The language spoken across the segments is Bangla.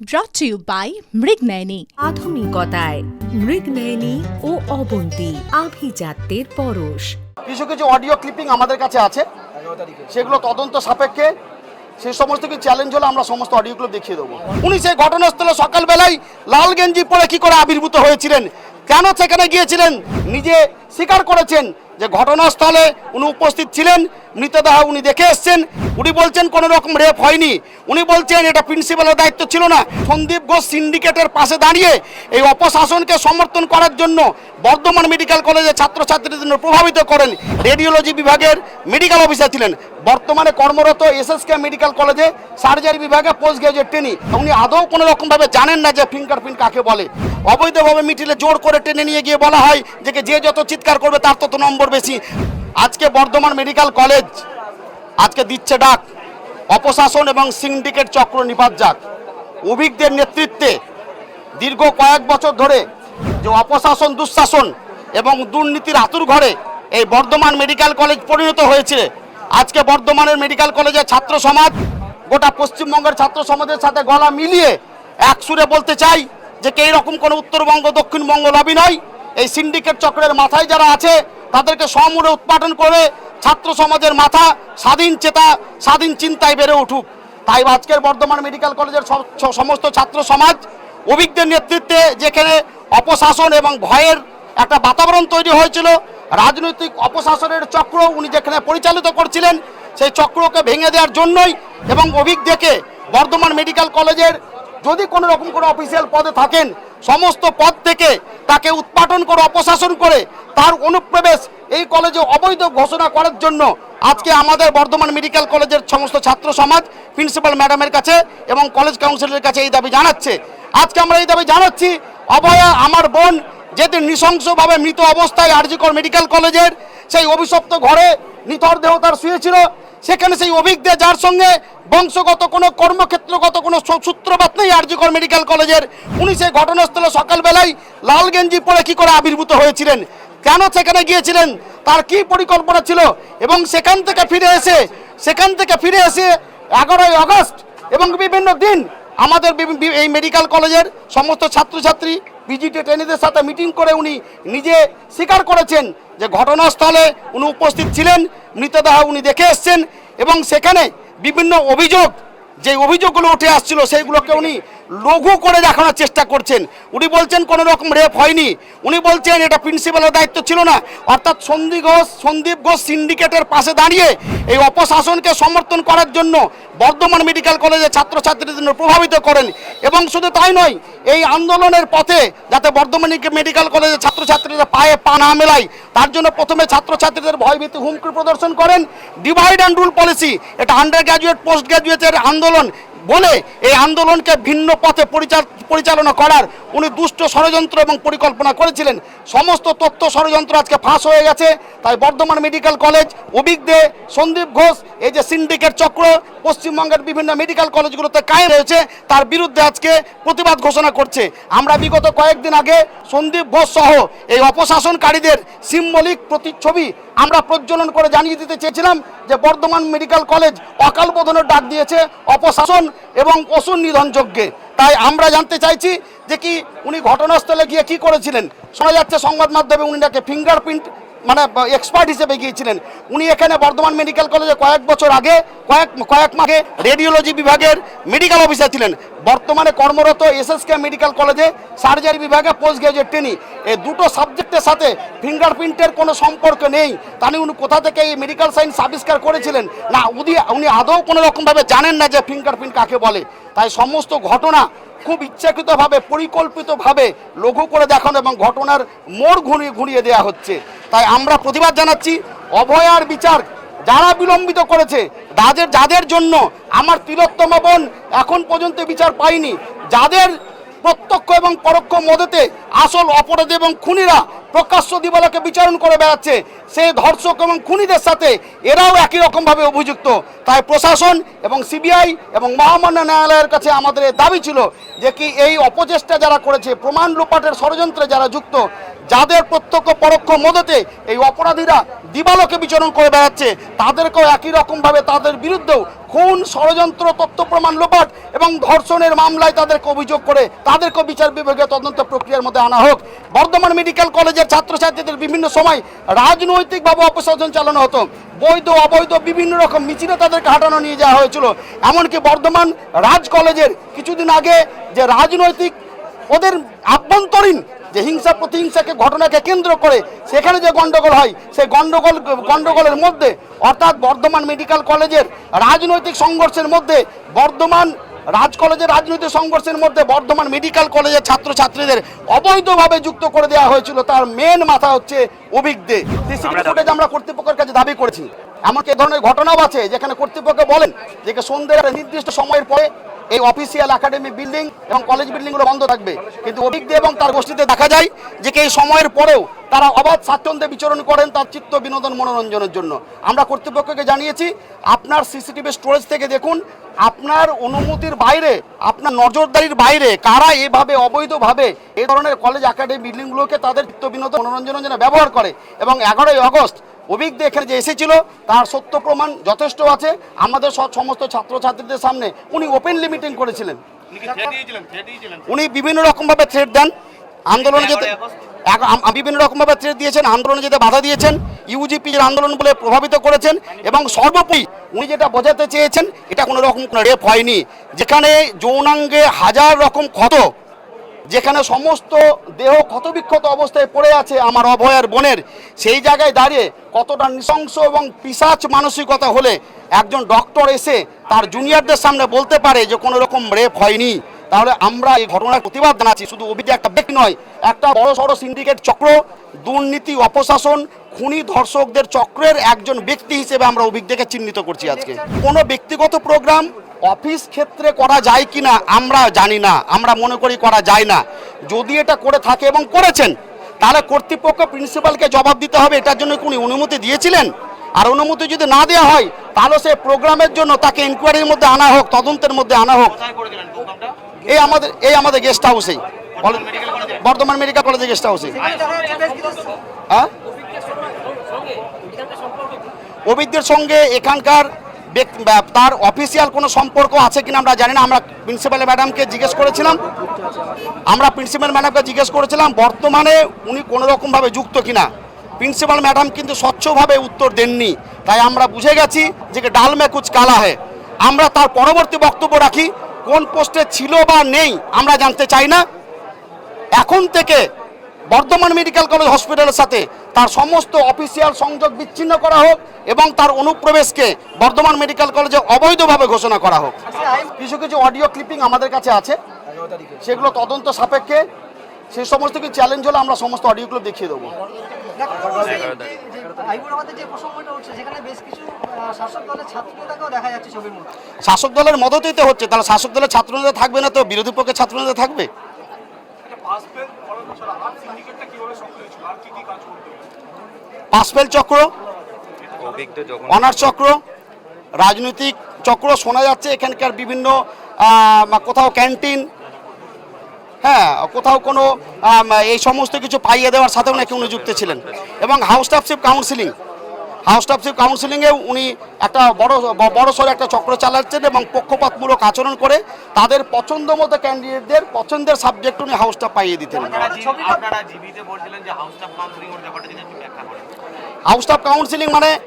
you by মৃগনয়নী আধুনিকতায় মৃগনয়নী ও অবন্তী আভিজাত্যের পরশ। কিছু কিছু অডিও ক্লিপিং আমাদের কাছে আছে। সেগুলো তদন্ত সাপেক্ষে। সে সমস্ত কিছু চ্যালেঞ্জ হলে আমরা সমস্ত অডিওগুলো দেখিয়ে দেবো। উনি সেই ঘটনাস্থলে সকালবেলায় লাল গেঞ্জি পরে কি করে আবির্ভূত হয়েছিলেন? কেন সেখানে গিয়েছিলেন? নিজে স্বীকার করেছেন যে ঘটনাস্থলে উনি উপস্থিত ছিলেন। মৃতদেহ উনি দেখে এসছেন। উনি বলছেন কোনো রকম রেপ হয়নি। উনি বলছেন এটা প্রিন্সিপালের দায়িত্ব ছিল না। সন্দীপ ঘোষ সিন্ডিকেটের পাশে দাঁড়িয়ে এই অপশাসনকে সমর্থন করার জন্য বর্ধমান মেডিকেল কলেজের ছাত্রছাত্রীদের জন্য প্রভাবিত করেন রেডিওলজি বিভাগের মেডিকেল অফিসার ছিলেন। বর্তমানে কর্মরত এসএসকে মেডিকেল কলেজে সার্জারি বিভাগে পোস্ট গ্রাজুয়েট ট্রেনি। উনি আদৌ কোনো রকমভাবে জানেন না যে ফিঙ্গারপ্রিন্ট কাকে বলে। অবৈধভাবে মিটিলে জোর করে টেনে নিয়ে গিয়ে বলা হয় যে যে যত চিৎকার করবে তার তত নম্বর বেশি। আজকে বর্ধমান মেডিকেল কলেজ, আজকে দিচ্ছে ডাক। অপশাসন এবং সিন্ডিকেট চক্র নিপাত যাক। অভিজ্ঞদের নেতৃত্বে দীর্ঘ কয়েক বছর ধরে যে অপশাসন, দুঃশাসন এবং দুর্নীতির আতুর ঘরে এই বর্ধমান মেডিকেল কলেজ পরিণত হয়েছে। আজকে বর্ধমানের মেডিকেল কলেজের ছাত্র সমাজ, গোটা পশ্চিমবঙ্গের ছাত্র সমাজের সাথে গলা মিলিয়ে এক সুরে বলতে চাই যে কে রকম কোনো উত্তরবঙ্গ, দক্ষিণবঙ্গ লবি নয়। এই সিন্ডিকেট চক্রের মাথায় যারা আছে তাদেরকে সমূলে উৎপাদন করে ছাত্র সমাজের মাথা স্বাধীন চেতা, স্বাধীন চিন্তায় বেড়ে উঠুক। তাই আজকের বর্ধমান মেডিকেল কলেজের সমস্ত ছাত্র সমাজ অভিজ্ঞদের নেতৃত্বে যেখানে অপশাসন এবং ভয়ের একটা বাতাবরণ তৈরি হয়েছিল, রাজনৈতিক অপশাসনের চক্র উনি যেখানে পরিচালিত করছিলেন, সেই চক্রকে ভেঙে দেওয়ার জন্যই এবং অভিজ্ঞকে বর্ধমান মেডিকেল কলেজের যদি কোনো রকম কোনো অফিসিয়াল পদে থাকেন সমস্ত পদ থেকে তাকে উৎপাদন করে, অপশাসন করে তার অনুপ্রবেশ এই কলেজে অবৈধ ঘোষণা করার জন্য আজকে আমাদের বর্ধমান মেডিকেল কলেজের সমস্ত ছাত্র সমাজ, প্রিন্সিপাল ম্যাডামের কাছে এবং কলেজ কাউন্সিলের কাছে এই দাবি জানাচ্ছে। আজকে আমরা এই দাবি জানাচ্ছি, অভয়া আমার বোন যেদিন নৃশংসভাবে মৃত অবস্থায় আরজিকর মেডিকেল কলেজের সেই অভিশপ্ত ঘরে নিথর দেহ তার শুয়েছিল সেখানে সেই অভিজ্ঞ যার সঙ্গে বংশগত কোনো কর্মক্ষেত্রগত কোনো সূত্রপাত নেই, আরজিকর মেডিকেল কলেজের। উনি সেই ঘটনাস্থলে সকালবেলায় লাল গেঞ্জি পরে কি করে আবির্ভূত হয়েছিলেন? কেন সেখানে গিয়েছিলেন? তার কি পরিকল্পনা ছিল? এবং সেখান থেকে ফিরে এসে, সেখান থেকে ফিরে এসে এগারোই আগস্ট এবং বিভিন্ন দিন আমাদের এই মেডিকেল কলেজের সমস্ত ছাত্রছাত্রী বিজিটি ট্রেনিদের সাথে মিটিং করে উনি নিজে স্বীকার করেছেন যে ঘটনাস্থলে উনি উপস্থিত ছিলেন, মৃতদেহ উনি দেখে এসছেন এবং সেখানে বিভিন্ন অভিযোগ, যে অভিযোগগুলো উঠে আসছিল, সেইগুলোকে উনি লঘু করে দেখানোর চেষ্টা করছেন। উনি বলছেন কোনো রকম রেপ হয়নি। উনি বলছেন এটা প্রিন্সিপালের দায়িত্ব ছিল না। অর্থাৎ সন্দীপ ঘোষ সন্দীপ ঘোষ সিন্ডিকেটের পাশে দাঁড়িয়ে এই অপশাসনকে সমর্থন করার জন্য বর্ধমান মেডিকেল কলেজের ছাত্রছাত্রীদের জন্য প্রভাবিত করেন। এবং শুধু তাই নয়, এই আন্দোলনের পথে যাতে বর্ধমান মেডিকেল কলেজের ছাত্রছাত্রীরা পায়ে পা না মেলায়, তার জন্য প্রথমে ছাত্রছাত্রীদের ভয়ভীতি হুমকি প্রদর্শন করেন। ডিভাইড অ্যান্ড রুল পলিসি এটা আন্ডার গ্র্যাজুয়েট পোস্ট গ্র্যাজুয়েটের আন্দোলন বলে এই আন্দোলনকে ভিন্ন পথে পরিচাল- পরিচালনা করার উনি দুষ্ট ষড়যন্ত্র এবং পরিকল্পনা করেছিলেন। সমস্ত তথ্য ষড়যন্ত্র আজকে ফাঁস হয়ে গেছে। তাই বর্ধমান মেডিকেল কলেজ অভিক দে, সন্দীপ ঘোষ, এই যে সিন্ডিকেট চক্র, পশ্চিমবঙ্গের বিভিন্ন মেডিকেল কলেজগুলোতে কায়ে রয়েছে তার বিরুদ্ধে আজকে প্রতিবাদ ঘোষণা করছে। আমরা বিগত কয়েকদিন আগে সন্দীপ ঘোষ সহ এই অপশাসনকারীদের সিম্বলিক প্রতিচ্ছবি আমরা প্রজ্বলন করে জানিয়ে দিতে চেয়েছিলাম যে বর্ধমান মেডিকেল কলেজ অকাল বোধনের ডাক দিয়েছে অপশাসন এবং অসুর নিধন যজ্ঞে। তাই আমরা জানতে চাইছি যে কি উনি ঘটনাস্থলে গিয়ে কি করেছিলেন? শোনা যাচ্ছে সংবাদ মাধ্যমে উনি নাকি ফিঙ্গারপ্রিন্ট মানে এক্সপার্ট হিসেবে গিয়েছিলেন। উনি এখানে বর্ধমান মেডিকেল কলেজে কয়েক বছর আগে, কয়েক কয়েক মাসে রেডিওলজি বিভাগের মেডিকেল অফিসার ছিলেন। বর্তমানে কর্মরত এসএসকে মেডিকেল কলেজে, সার্জারি বিভাগে, পোস্ট গ্রাজুয়েট ট্রেনি। এই দুটো সাবজেক্টের সাথে ফিঙ্গারপ্রিন্টের কোনো সম্পর্ক নেই। তাহলে উনি কোথা থেকে এই মেডিকেল সায়েন্স আবিষ্কার করেছিলেন? না, উনি উনি আদৌ কোনো রকমভাবে জানেন না যে ফিঙ্গারপ্রিন্ট কাকে বলে। তাই সমস্ত ঘটনা খুব ইচ্ছাকৃতভাবে, পরিকল্পিতভাবে লঘু করে দেখানো এবং ঘটনার মোড় ঘুরিয়ে ঘুরিয়ে দেওয়া হচ্ছে। তাই আমরা প্রতিবাদ জানাচ্ছি অভয়ার বিচার যারা বিলম্বিত করেছে, যাদের যাদের জন্য আমার তিলোত্তম বোন এখন পর্যন্ত বিচার পায়নি, যাদের প্রত্যক্ষ এবং পরোক্ষ মদতে আসল অপরাধী এবং খুনিরা প্রকাশ্য দিবালাকে বিচারণ করে বেড়াচ্ছে। সেই ধর্ষক এবং খুনিদের সাথে এরাও একই রকমভাবে অভিযুক্ত। তাই প্রশাসন এবং সিবিআই এবং মহামান্য ন্যায়ালয়ের কাছে আমাদের দাবি ছিল যে কি এই অপচেষ্টা যারা করেছে, প্রমাণ লোপাটের ষড়যন্ত্রে যারা যুক্ত, যাদের প্রত্যক্ষ পরোক্ষ মদতে এই অপরাধীরা দিবালোকে বিচরণ করে বেড়াচ্ছে, তাদেরকেও একই রকমভাবে তাদের বিরুদ্ধেও খুন, ষড়যন্ত্র, তথ্য প্রমাণ লোপাট এবং ধর্ষণের মামলায় তাদেরকে অভিযোগ করে তাদেরকে বিচার বিভাগীয় তদন্ত প্রক্রিয়ার মধ্যে আনা হোক। বর্ধমান মেডিকেল কলেজের ছাত্রছাত্রীদের বিভিন্ন সময় রাজনৈতিকভাবে অপশাসন চালানো হতো। বৈধ, অবৈধ বিভিন্ন রকম মিছিলে তাদেরকে হাঁটানো নিয়ে যাওয়া হয়েছিল। এমনকি বর্ধমান রাজ কলেজের কিছুদিন আগে যে রাজনৈতিক ওদের আভ্যন্তরীণ যে হিংসা প্রতিহিংসাকে ঘটনাকে কেন্দ্র করে সেখানে যে গন্ডগোল হয়, সেই গন্ডগোল, গন্ডগোলের মধ্যে অর্থাৎ বর্ধমান মেডিকেল কলেজের রাজনৈতিক সংঘর্ষের মধ্যে বর্ধমান রাজ কলেজের রাজনৈতিক সংঘর্ষের মধ্যে বর্ধমান মেডিকেল কলেজের ছাত্রছাত্রীদের অবৈধভাবে যুক্ত করে দেওয়া হয়েছিল। তার মেন মাথা হচ্ছে অভিজ্ঞে সিসিটিভি ফুটেজ আমরা কর্তৃপক্ষের কাছে দাবি করেছি। আমাকে এ ধরনের ঘটনাও আছে যেখানে কর্তৃপক্ষ বলেন যে সন্ধ্যের একটা নির্দিষ্ট সময়ের পরে এই অফিসিয়াল একাডেমি বিল্ডিং এবং কলেজ বিল্ডিংগুলো বন্ধ থাকবে। কিন্তু অভিজ্ঞ এবং তার গোষ্ঠীতে দেখা যায় যে এই সময়ের পরেও তারা অবাধ স্বাচ্ছন্দ্যে বিচরণ করেন তার চিত্ত, বিনোদন, মনোরঞ্জনের জন্য। আমরা কর্তৃপক্ষকে জানিয়েছি, আপনার সিসিটিভি স্টোরেজ থেকে দেখুন, আপনার অনুমতির বাইরে, আপনার নজরদারির বাইরে কারা এভাবে অবৈধভাবে এই ধরনের কলেজ একাডেমি বিল্ডিংগুলোকে তাদের চিত্ত, বিনোদন, মনোরঞ্জনের জন্য ব্যবহার করে। এবং এগারোই আগস্ট অভিজ্ঞ এখানে যে এসেছিল তার সত্য প্রমাণ যথেষ্ট আছে। আমাদের সব সমস্ত ছাত্রছাত্রীদের সামনে উনি ওপেনলি মিটিং করেছিলেন। উনি বিভিন্ন রকমভাবে থ্রেট দেন। আন্দোলনে যেতে আম- বিভিন্ন রকমভাবে থ্রেট দিয়েছেন আন্দোলনে যেতে বাধা দিয়েছেন। ইউজিপির আন্দোলন বলে প্রভাবিত করেছেন এবং সর্বোপরি উনি যেটা বোঝাতে চেয়েছেন এটা কোনো রকম কোনো রেপ হয়নি। যেখানে যৌনাঙ্গে হাজার রকম ক্ষত যেখানে সমস্ত দেহ ক্ষতবিক্ষত অবস্থায় পড়ে আছে আমার অভয়ার বোনের, সেই জায়গায় দাঁড়িয়ে কতটা নৃশংস এবং পিসাচ মানসিকতা হলে একজন ডক্টর এসে তার জুনিয়রদের সামনে বলতে পারে যে কোনো রকম রেপ হয়নি। তাহলে আমরা এই ঘটনার প্রতিবাদ জানাচ্ছি। শুধু অভিযোগ একটা ব্যক্তি নয়, একটা বড় সড়ো সিন্ডিকেট চক্র, দুর্নীতি, অপশাসন, খুনি ধর্ষকদের চক্রের একজন ব্যক্তি হিসেবে আমরা অভিজ্ঞকে চিহ্নিত করছি আজকে। কোনো ব্যক্তিগত প্রোগ্রাম অফিস ক্ষেত্রে করা যায় কিনা আমরা জানি না আমরা মনে করি করা যায় না। যদি এটা করে থাকে এবং করেছেন তাহলে কর্তৃপক্ষ প্রিন্সিপালকে জবাব দিতে হবে এটার জন্য কি উনি অনুমতি দিয়েছিলেন? আর অনুমতি যদি না দেওয়া হয় তাহলে সে প্রোগ্রামের জন্য তাকে ইনকোয়ারির মধ্যে আনা হোক তদন্তের মধ্যে আনা হোক। এই আমাদের এই আমাদের গেস্ট হাউসেই বর্ধমান মেডিকেল কলেজের গেস্ট হাউসে হ্যাঁ? অভিজ্ঞের সঙ্গে এখানকার তার অফিসিয়াল কোনো সম্পর্ক আছে কিনা আমরা জানি না। আমরা প্রিন্সিপাল ম্যাডামকে জিজ্ঞেস করেছিলাম। আমরা প্রিন্সিপাল ম্যাডামকে জিজ্ঞেস করেছিলাম, বর্তমানে উনি কোনো রকমভাবে যুক্ত কিনা। প্রিন্সিপাল ম্যাডাম কিন্তু স্বচ্ছভাবে উত্তর দেননি। তাই আমরা বুঝে গেছি যে ডাল মে কুচ কালা হে আমরা তার পরবর্তী বক্তব্য রাখি, কোন পোস্টে ছিল বা নেই আমরা জানতে চাই না। এখন থেকে বর্ধমান মেডিকেল কলেজ হসপিটালের সাথে তার সমস্ত অফিসিয়াল সংযোগ বিচ্ছিন্ন করা হোক এবং তার অনুপ্রবেশকে বর্ধমান মেডিকেল কলেজে অবৈধভাবে ঘোষণা করা হোক। কিছু কিছু অডিও ক্লিপিং আমাদের কাছে আছে। সেগুলো তদন্ত সাপেক্ষে। সেই সমস্ত কিছু চ্যালেঞ্জ হলে আমরা সমস্ত অডিওগুলো দেখিয়ে দেবো। শাসক দলের মদতেই তো হচ্ছে। তাহলে শাসক দলের ছাত্রনেতা থাকবে না তো? বিরোধী পক্ষের ছাত্রনেতা থাকবে? পাসপেল চক্র অনার চক্র রাজনৈতিক চক্র শোনা যাচ্ছে। এখানকার বিভিন্ন কোথাও ক্যান্টিন হ্যাঁ কোথাও কোনো এই সমস্ত কিছু পাইয়ে দেওয়ার সাথেও নাকি উনি যুক্ত ছিলেন। এবং হাউস অফ কাউন্সিলিং হাউস টাফশিপ কাউন্সিলিংয়ে উনি একটা বড় বড় সড়ো একটা চক্র চালাচ্ছেন এবং পক্ষপাতমূলক আচরণ করে। তাদের পছন্দ মতো ক্যান্ডিডেটদের পছন্দের সাবজেক্ট উনি হাউস টাফ পাইয়ে দিতেন। হাউস স্টাফ কাউন্সিলিং মানে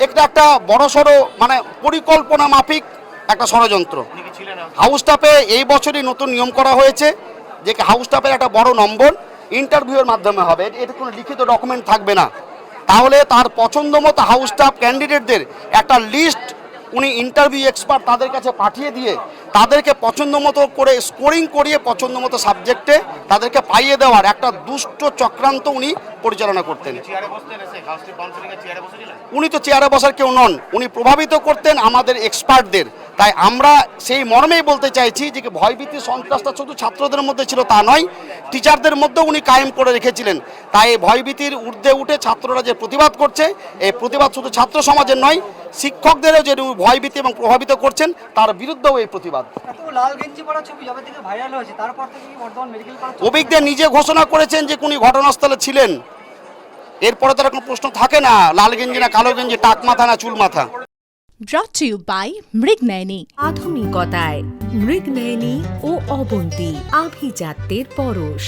একটা একটা বড় সড়ো মানে পরিকল্পনা মাফিক একটা ষড়যন্ত্র। হাউস টাপে এই বছরই নতুন নিয়ম করা হয়েছে যে হাউস টাপের একটা বড় নম্বর ইন্টারভিউয়ের মাধ্যমে হবে। এ- এটা কোনো লিখিত ডকুমেন্ট থাকবে না। তাহলে তার পছন্দ মতো হাউস স্টাফ ক্যান্ডিডেটদের একটা লিস্ট উনি ইন্টারভিউ এক্সপার্ট তাদের কাছে পাঠিয়ে দিয়ে তাদেরকে পছন্দ মতো করে স্কোরিং করিয়ে পছন্দ মতো সাবজেক্টে তাদেরকে পাইয়ে দেওয়ার একটা দুষ্ট চক্রান্ত উনি পরিচালনা করতেন। উনি তো চেয়ারে বসার কেউ নন উনি প্রভাবিত করতেন আমাদের এক্সপার্টদের তাই আমরা সেই মর্মেই বলতে চাইছি যে ভয়ভীতি সন্ত্রাসটা শুধু ছাত্রদের মধ্যে ছিল তা নয় টিচারদের মধ্যেও উনি কায়েম করে রেখেছিলেন। তাই এই ভয়ভীতির ঊর্ধ্বে উঠে ছাত্ররা যে প্রতিবাদ করছে এই প্রতিবাদ শুধু ছাত্র সমাজের নয় শিক্ষকদেরও যে ভয়ভীতি এবং প্রভাবিত করছেন তার বিরুদ্ধেও এই প্রতিবাদ। এত লাল গেঞ্জি পরা ছবি যবে থেকে ভাইরাল হয়েছে তারপর থেকে কি বর্ধমান মেডিকেল কলেজ অভিজ্ঞদের নিজে ঘোষণা করেছেন যে উনি ঘটনাস্থলে ছিলেন। এরপরে তার কোনো প্রশ্ন থাকে না লাল গেঞ্জি না কালো গেঞ্জি টাক মাথা না চুল মাথা। Brought to you by মৃগনয়নী। আধুনিকতায় মৃগনয়নী O Avanti আভিজাত্যের Parash.